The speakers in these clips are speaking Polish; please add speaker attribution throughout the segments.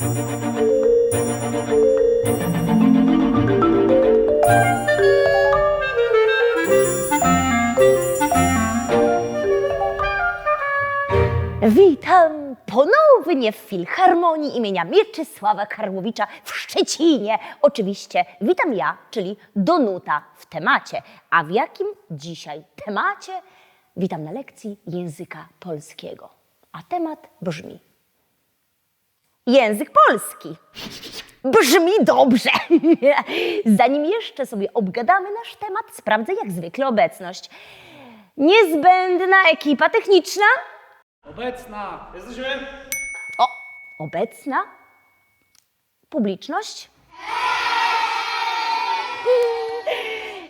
Speaker 1: Witam ponownie w Filharmonii imienia Mieczysława Karłowicza w Szczecinie. Oczywiście witam ja, czyli Donuta w temacie. A w jakim dzisiaj temacie? Witam na lekcji języka polskiego. A temat brzmi Język polski. Brzmi dobrze. Zanim jeszcze sobie obgadamy nasz temat, sprawdzę jak zwykle obecność. Niezbędna ekipa techniczna.
Speaker 2: Obecna! Jesteśmy?
Speaker 1: O, obecna? Publiczność?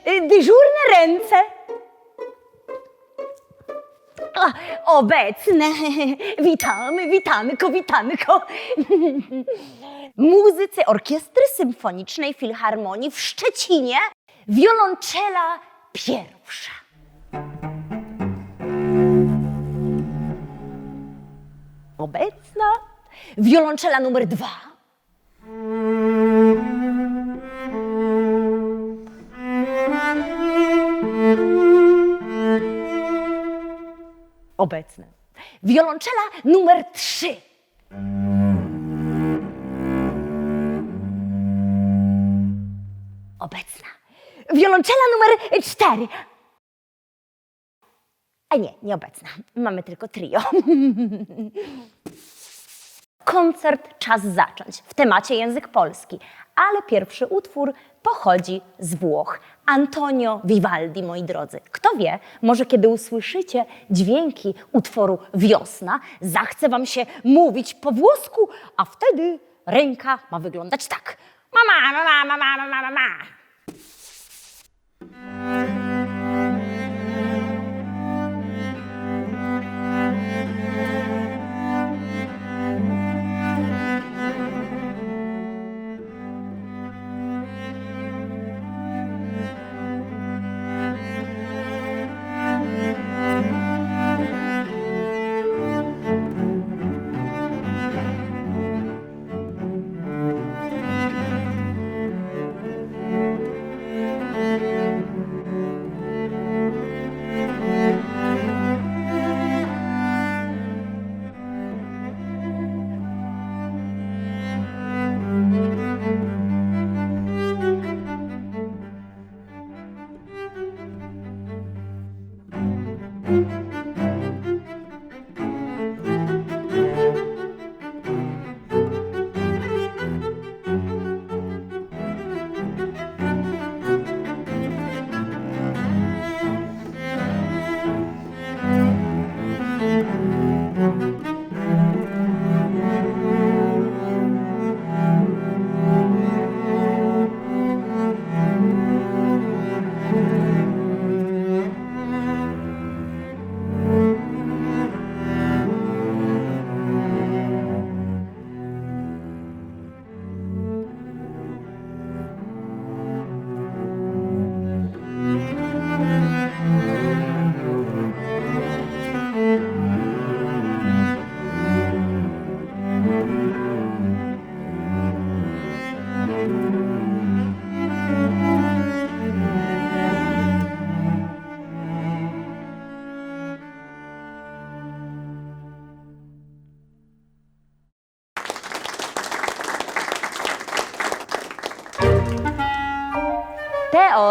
Speaker 1: Dyżurne ręce. Obecne. Witamy, witamy, ko, witamy. Muzycy Orkiestry Symfonicznej Filharmonii w Szczecinie. Wiolonczela pierwsza. Obecna. Wiolonczela numer dwa. Obecna. Wiolonczela numer trzy. Obecna. Wiolonczela numer cztery. A nie, nieobecna. Mamy tylko trio. Koncert czas zacząć w temacie język polski, ale pierwszy utwór pochodzi z Włoch. Antonio Vivaldi, moi drodzy. Kto wie, może kiedy usłyszycie dźwięki utworu Wiosna, zachce wam się mówić po włosku, a wtedy ręka ma wyglądać tak. Mama, mama, mama, mama, mama.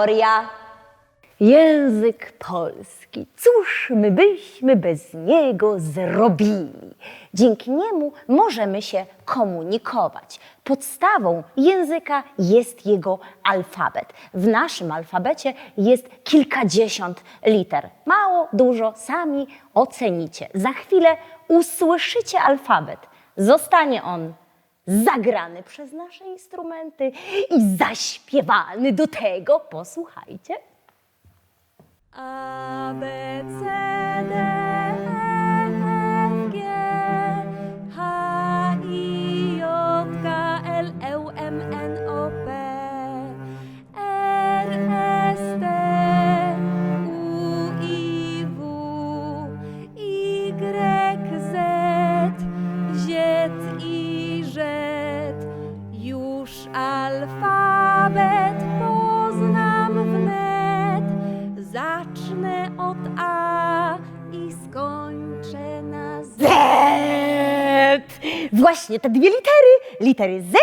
Speaker 1: Teoria. Język polski. Cóż my byśmy bez niego zrobili? Dzięki niemu możemy się komunikować. Podstawą języka jest jego alfabet. W naszym alfabecie jest kilkadziesiąt liter. Mało, dużo, sami ocenicie. Za chwilę usłyszycie alfabet. Zostanie on zagrany przez nasze instrumenty i zaśpiewany do tego. Posłuchajcie.
Speaker 3: A, B, C, D,
Speaker 1: Właśnie te dwie litery, litery Z,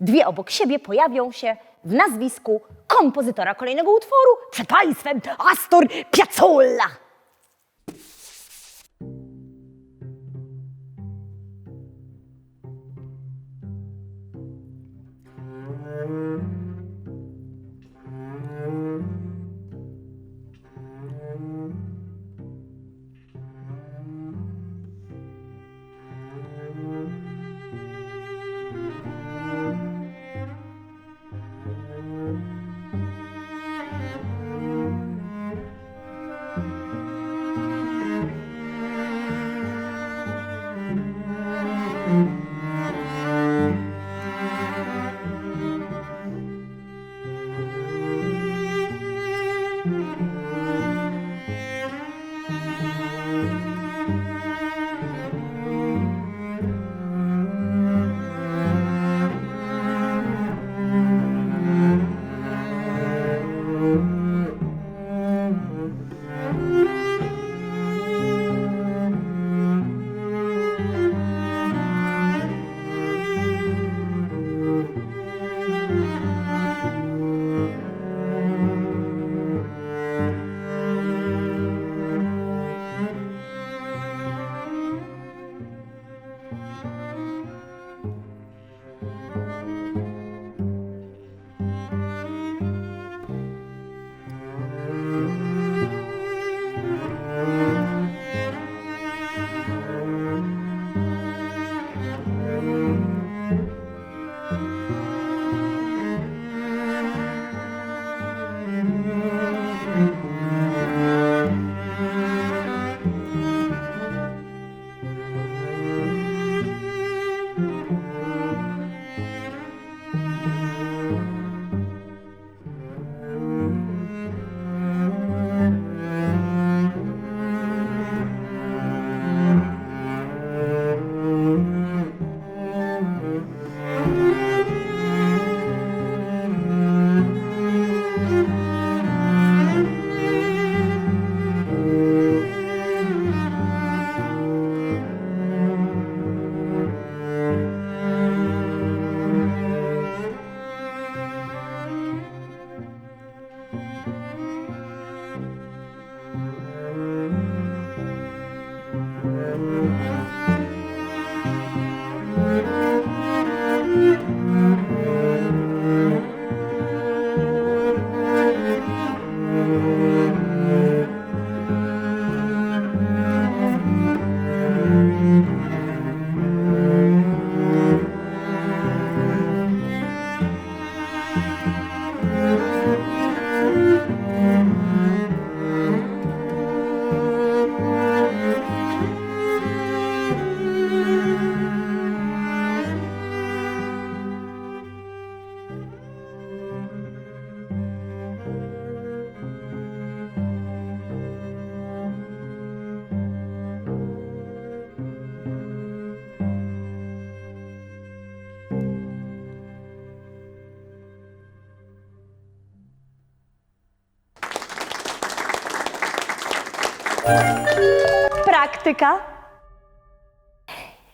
Speaker 1: dwie obok siebie pojawią się w nazwisku kompozytora kolejnego utworu przed Państwem Astor Piazzolla.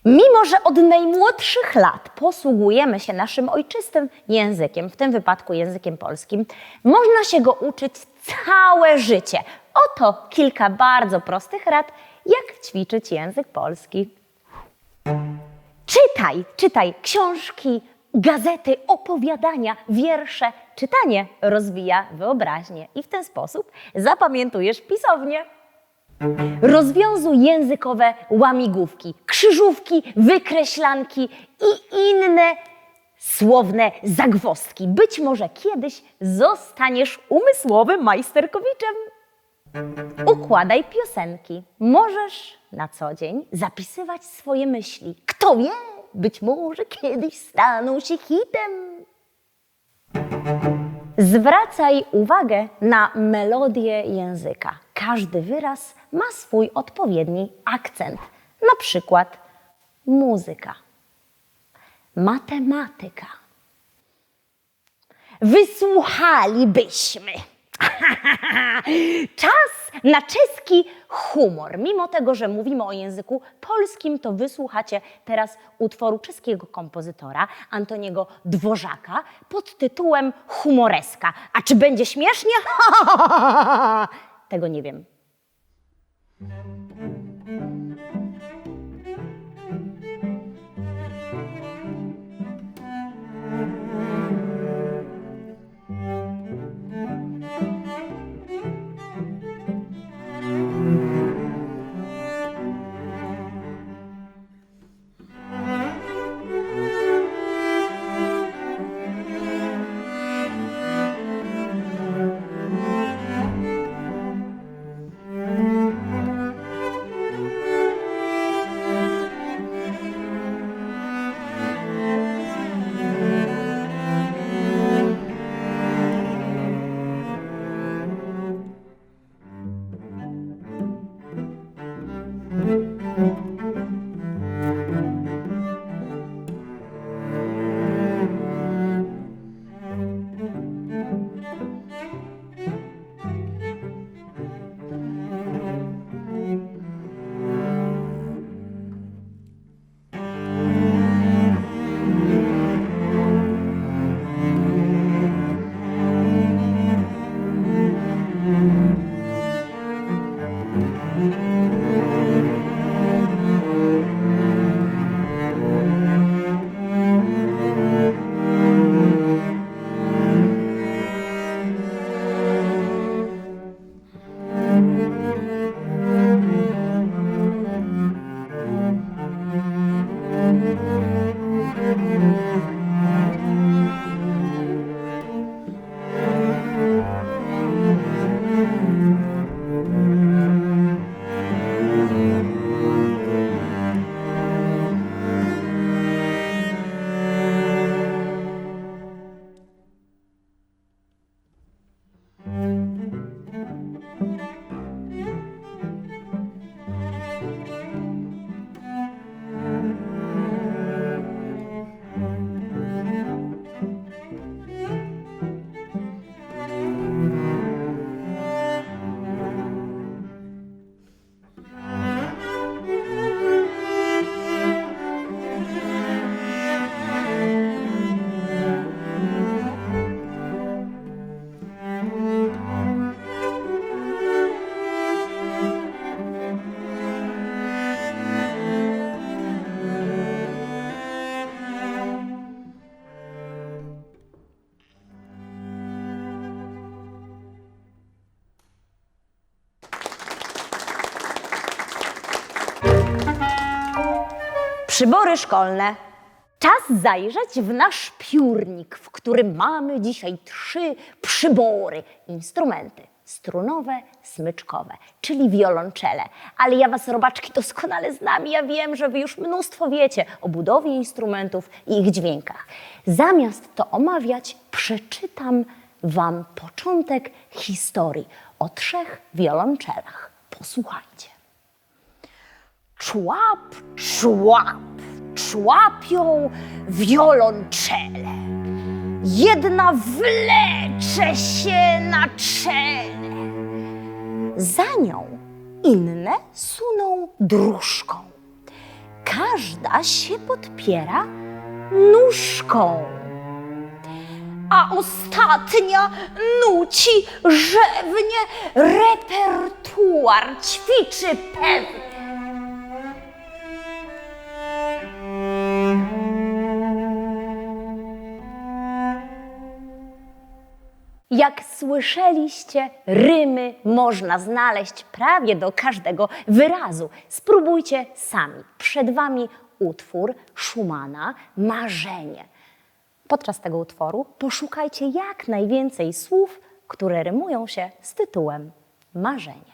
Speaker 1: Mimo, że od najmłodszych lat posługujemy się naszym ojczystym językiem, w tym wypadku językiem polskim, można się go uczyć całe życie. Oto kilka bardzo prostych rad, jak ćwiczyć język polski. Czytaj, czytaj książki, gazety, opowiadania, wiersze. Czytanie rozwija wyobraźnię i w ten sposób zapamiętujesz pisownię. Rozwiązuj językowe łamigłówki, krzyżówki, wykreślanki i inne słowne zagwozdki. Być może kiedyś zostaniesz umysłowym majsterkowiczem. Układaj piosenki. Możesz na co dzień zapisywać swoje myśli. Kto wie, być może kiedyś staną się hitem. Zwracaj uwagę na melodię języka. Każdy wyraz ma swój odpowiedni akcent. Na przykład muzyka, matematyka, wysłuchalibyśmy. Czas na czeski humor. Mimo tego, że mówimy o języku polskim, to wysłuchacie teraz utworu czeskiego kompozytora Antoniego Dworzaka pod tytułem Humoreska. A czy będzie śmiesznie? Tego nie wiem. Przybory szkolne. Czas zajrzeć w nasz piórnik, w którym mamy dzisiaj trzy przybory, instrumenty strunowe, smyczkowe, czyli wiolonczele. Ale ja was, robaczki, doskonale znam. Ja wiem, że wy już mnóstwo wiecie o budowie instrumentów i ich dźwiękach. Zamiast to omawiać, przeczytam wam początek historii o trzech wiolonczelach. Posłuchajcie. Człap, człap, człapią wiolonczele. Jedna wlecze się na czele. Za nią inne suną dróżką. Każda się podpiera nóżką. A ostatnia nuci rzewnie repertuar, ćwiczy pewnie. Jak słyszeliście, rymy można znaleźć prawie do każdego wyrazu. Spróbujcie sami. Przed Wami utwór Schumana Marzenie. Podczas tego utworu poszukajcie jak najwięcej słów, które rymują się z tytułem Marzenie.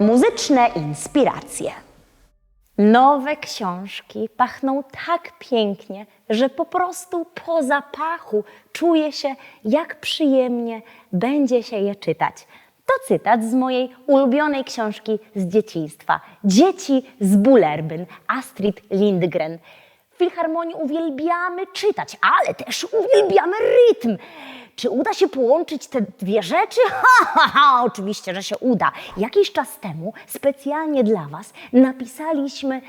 Speaker 1: Muzyczne inspiracje. Nowe książki pachną tak pięknie, że po prostu po zapachu czuje się, jak przyjemnie będzie się je czytać. To cytat z mojej ulubionej książki z dzieciństwa Dzieci z Bullerbyn Astrid Lindgren. W Filharmonii uwielbiamy czytać, ale też uwielbiamy rytm. Czy uda się połączyć te dwie rzeczy? Ha, ha, ha, oczywiście, że się uda. Jakiś czas temu specjalnie dla Was napisaliśmy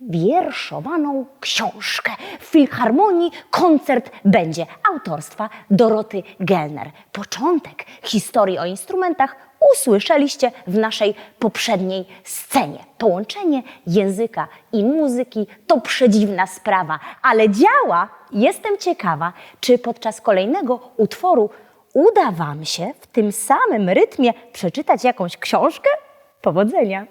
Speaker 1: wierszowaną książkę. W Filharmonii koncert będzie autorstwa Doroty Gelner. Początek historii o instrumentach usłyszeliście w naszej poprzedniej scenie. Połączenie języka i muzyki to przedziwna sprawa, ale działa. Jestem ciekawa, czy podczas kolejnego utworu uda Wam się w tym samym rytmie przeczytać jakąś książkę? Powodzenia!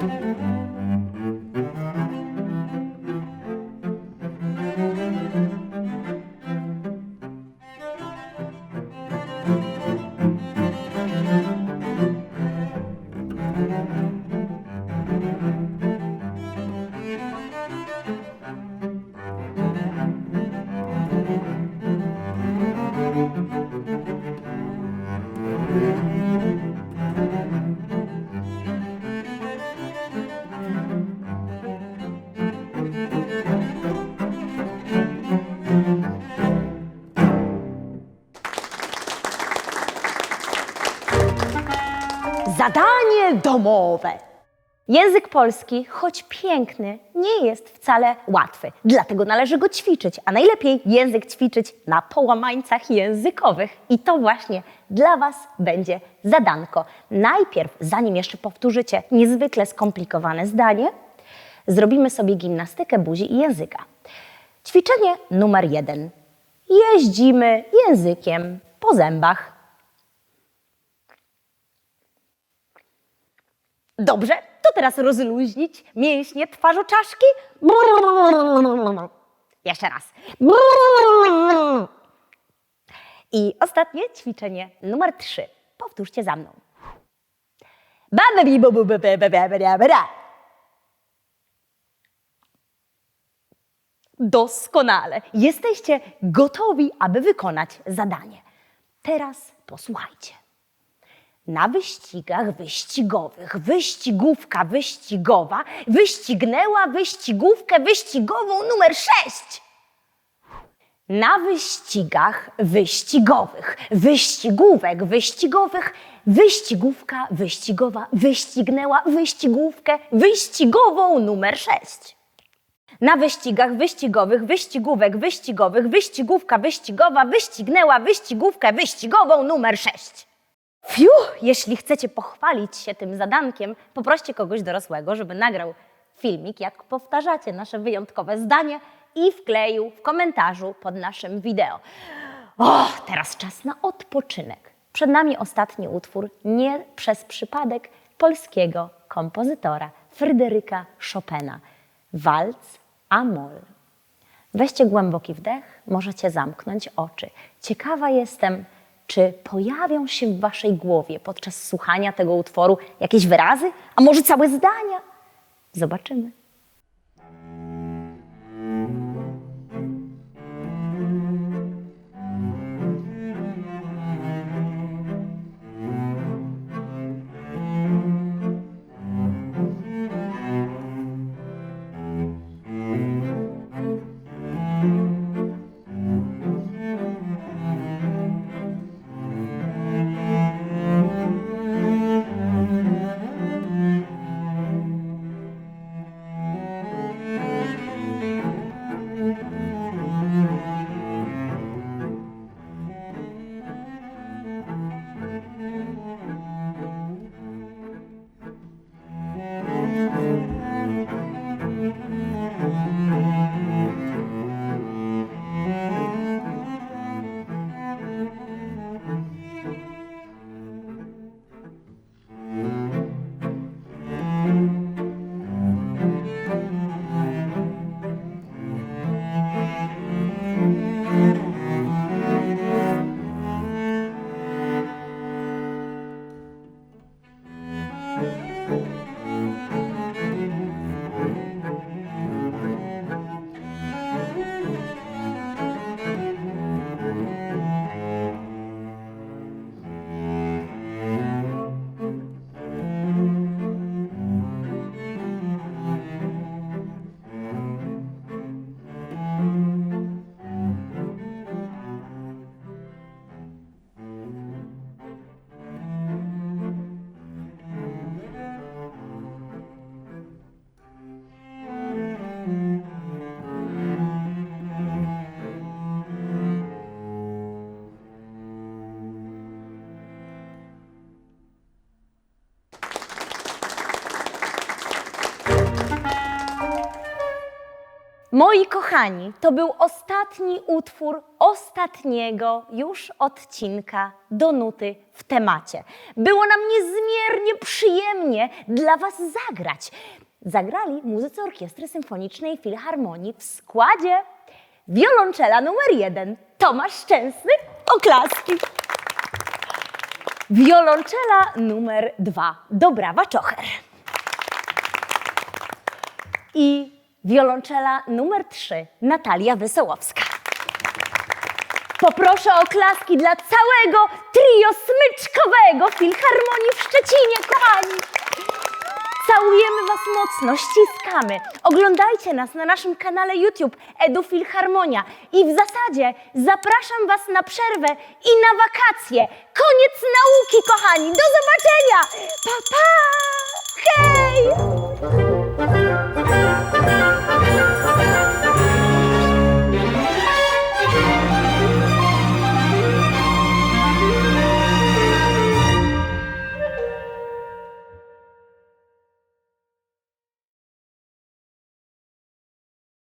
Speaker 1: Zadanie Język polski, choć piękny, nie jest wcale łatwy. Dlatego należy go ćwiczyć, a najlepiej język ćwiczyć na połamańcach językowych. I to właśnie dla Was będzie zadanko. Najpierw, zanim jeszcze powtórzycie niezwykle skomplikowane zdanie, zrobimy sobie gimnastykę buzi i języka. Ćwiczenie numer jeden. Jeździmy językiem po zębach. Dobrze, to teraz rozluźnić mięśnie twarzoczaszki. Jeszcze raz. I ostatnie ćwiczenie numer trzy. Powtórzcie za mną. Doskonale. Jesteście gotowi, aby wykonać zadanie. Teraz posłuchajcie. Na wyścigach wyścigowych wyścigówka wyścigowa wyścignęła wyścigówkę wyścigową numer 6. Na wyścigach wyścigowych wyścigówek wyścigowych wyścigówka wyścigowa wyścignęła wyścigówkę wyścigową numer 6. Na wyścigach wyścigowych wyścigówek wyścigowych wyścigówka wyścigowa wyścignęła wyścigówkę wyścigową numer 6. Fiu, jeśli chcecie pochwalić się tym zadankiem, poproście kogoś dorosłego, żeby nagrał filmik, jak powtarzacie nasze wyjątkowe zdanie i wkleił w komentarzu pod naszym wideo. O, teraz czas na odpoczynek. Przed nami ostatni utwór, nie przez przypadek, polskiego kompozytora Fryderyka Chopina. Walc Amol. Weźcie głęboki wdech, możecie zamknąć oczy. Ciekawa jestem, czy pojawią się w Waszej głowie podczas słuchania tego utworu jakieś wyrazy, a może całe zdania? Zobaczymy. Moi kochani, to był ostatni utwór ostatniego już odcinka do nuty w temacie. Było nam niezmiernie przyjemnie dla Was zagrać. Zagrali muzycy Orkiestry Symfonicznej Filharmonii w składzie wiolonczela numer jeden Tomasz Szczęsny, oklaski. Wiolonczela numer dwa Dobrawa Czocher. I wiolonczela numer 3 Natalia Wesołowska. Poproszę o klaski dla całego trio smyczkowego Filharmonii w Szczecinie, kochani! Całujemy Was mocno, ściskamy. Oglądajcie nas na naszym kanale YouTube Edu Filharmonia. I w zasadzie zapraszam Was na przerwę i na wakacje. Koniec nauki, kochani. Do zobaczenia. Pa, pa! Hej!